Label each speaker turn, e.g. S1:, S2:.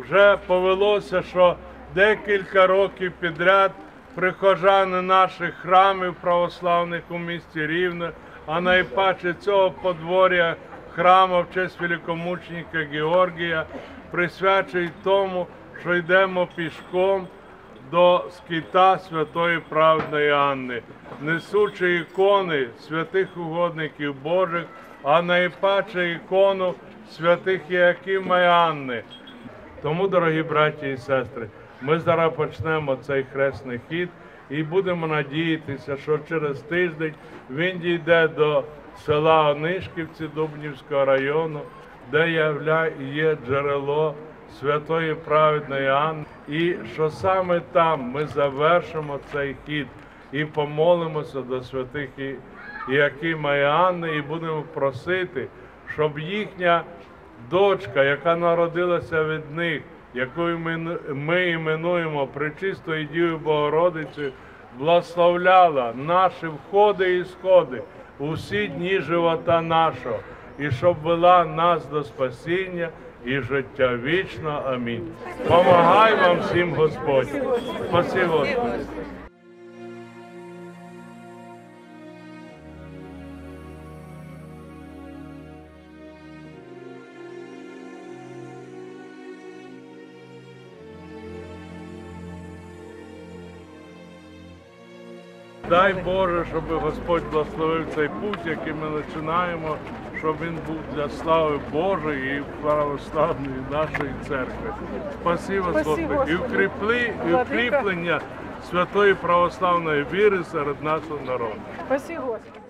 S1: вже повелося, що декілька років підряд прихожани наших храмів православних у місті Рівне, а найпаче цього подворя храму в честь великомученика Георгія присвячують тому, що йдемо пішком до скита святої праведної Анни, несучи ікони святих угодників Божих, а найпаче ікону святих Іакима і Анни. Тому, дорогі браті і сестри, ми зараз почнемо цей хресний хід і будемо надіятися, що через тиждень він дійде до села Онишківці Дубнівського району, де є джерело святої праведної Анни, і що саме там ми завершимо цей хід і помолимося до святих І- Іакима і Анни, і будемо просити, щоб їхня дочка, яка народилася від них, якою ми, іменуємо Пречистою Дівою Богородицею, благословляла наші входи і сходи у всі дні живота нашого, і щоб вела нас до спасіння і життя вічного. Амінь. Помагай вам всім Господь. Спасибо, Дай Боже, щоб Господь благословив цей путь, який ми починаємо, щоб він був для слави Божої і православної нашої церкви. Спасибо, Господи. І укріпли, і укріплення святої православної віри серед нашого народу.
S2: Спасибо, Господи.